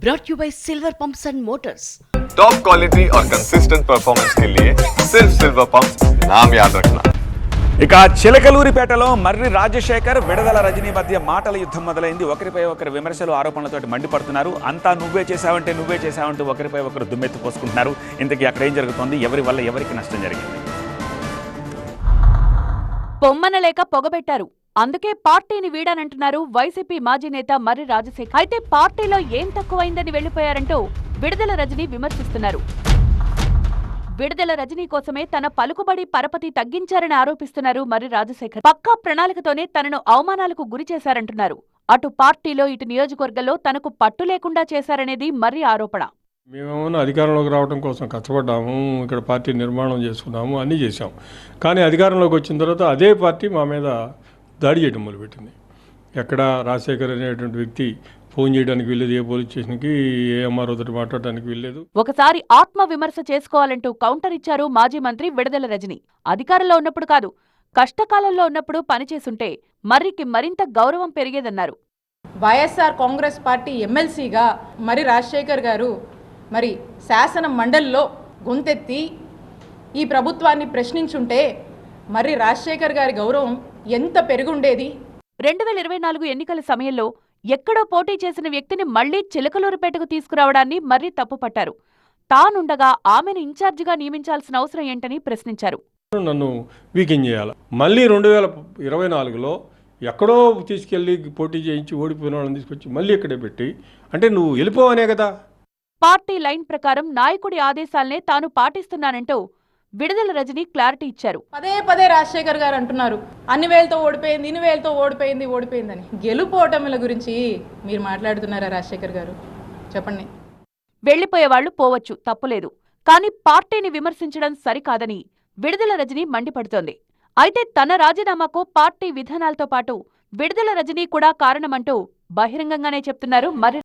brought you by Silver Pumps and Motors. Top quality और consistent performance के लिए सिर्फ सिल्वर पंप नाम याद रखना ఇక చిలకలూరిపేటలో మర్రి రాజశేఖర్ విడదల రజనీ మధ్య మాటల యుద్ధం మొదలైంది ఒకరిపై ఒకరు విమర్శలు ఆరోపణలతోటి మండిపడుతున్నారు అంతా నువ్వే చేశావంటే నువ్వే చేశావంటూ ఒకరిపై ఒకరు దుమ్మెత్తి పోసుకుంటున్నారు ఇంతకీ అక్కడ ఏం జరుగుతోంది ఎవరి వల్ల ఎవరికి నష్టం జరిగింది పొమ్మనలేక పొగబెట్టారు అందుకే పార్టీని వీడానంటున్నారు వైసీపీ మాజీ నేత మర్రి రాజశేఖర్. అయితే పార్టీలో ఏం తక్కువైందని వెళ్ళిపోయారంటూ విడుదల రజని విమర్శిస్తున్నారు. విడుదల రజనీ కోసమే తన పలుకుబడి పరపతి తగ్గించారని ఆరోపిస్తున్నారు మర్రి రాజశేఖర్. పక్కా ప్రణాళికతోనే తనను అవమానాలకు గురి చేశారంటున్నారు. అటు పార్టీలో ఇటు నియోజకవర్గంలో తనకు పట్టు లేకుండా చేశారనేది మర్రి ఆరోపణ. మేమేమన్నా అధికారంలోకి రావడం కోసం కష్టపడ్డాము ఇక్కడ పార్టీ నిర్మాణం చేసుకున్నాము అన్నీ చేశాము కానీ అధికారంలోకి వచ్చిన తర్వాత అదే పార్టీ మా మీద దాడి చేయడం మొదలుపెట్టింది. ఎక్కడ రాజశేఖర్ అనేటువంటి వ్యక్తి ఫోన్ చేయడానికి వెళ్ళేది ఏ పోలీస్ స్టేషన్కి ఏ ఎంఆర్ఓ తోటి మాట్లాడడానికి వెళ్ళలేదు. ఒకసారి ఆత్మ విమర్శ చేసుకోవాలంటూ కౌంటర్ ఇచ్చారు మాజీ మంత్రి విడుదల రజని. అధికారంలో ఉన్నప్పుడు కాదు కష్టకాలంలో ఉన్నప్పుడు పనిచేసుంటే మర్రికి మరింత గౌరవం పెరిగేదన్నారు. వైఎస్ఆర్ కాంగ్రెస్ పార్టీ ఎమ్మెల్సీగా మరి రాజశేఖర్ గారు మరి శాసన మండలిలో గొంతెత్తి ఈ ప్రభుత్వాన్ని ప్రశ్నించుంటే మరి రాజశేఖర్ గారి గౌరవం ఎంత పెరుగుండేది? రెండు వేల ఇరవై నాలుగు ఎన్నికల సమయంలో ఎక్కడో పోటీ చేసిన వ్యక్తిని మళ్ళీ చిలకలూరుపేటకు తీసుకురావడాన్ని మర్రి తప్పుపట్టారు. తానుండగా ఆమెను ఇన్ఛార్జిగా నియమించాల్సిన అవసరం ఏంటని ప్రశ్నించారు. నన్ను వీకెండ్ చేయాలి? మళ్ళీ రెండు వేల ఇరవై నాలుగులో ఎక్కడో తీసుకెళ్ళి పోటీ చేయించి ఓడిపోయిన వాళ్ళని తీసుకొచ్చి మళ్ళీ ఇక్కడే పెట్టి అంటే నువ్వు వెళ్ళిపోవనే కదా? పార్టీ లైన్ ప్రకారం నాయకుడి ఆదేశాలనే తాను పాటిస్తున్నానంటూ విడుదల రజని క్లారిటీ ఇచ్చారు. పదే పదే రాజశేఖర్ గారు అంటున్నారు అన్ని వేలతో ఓడిపోయింది ఇన్ని వేలతో ఓడిపోయింది ఓడిపోయిందని. గెలుపు ఓటమిల గురించి మీరు మాట్లాడుతున్నారా రాజశేఖర్ గారు? చెప్పండి. వెళ్ళిపోయేవాళ్ళు పోవచ్చు తప్పులేదు. కానీ పార్టీని విమర్శించడం సరికాదని విడుదల రజని మండిపడుతోంది. అయితే తన రాజీనామాకు పార్టీ విధానాలతో పాటు విడుదల రజనీ కూడా కారణమంటూ బహిరంగంగానే చెప్తున్నారు మర్రి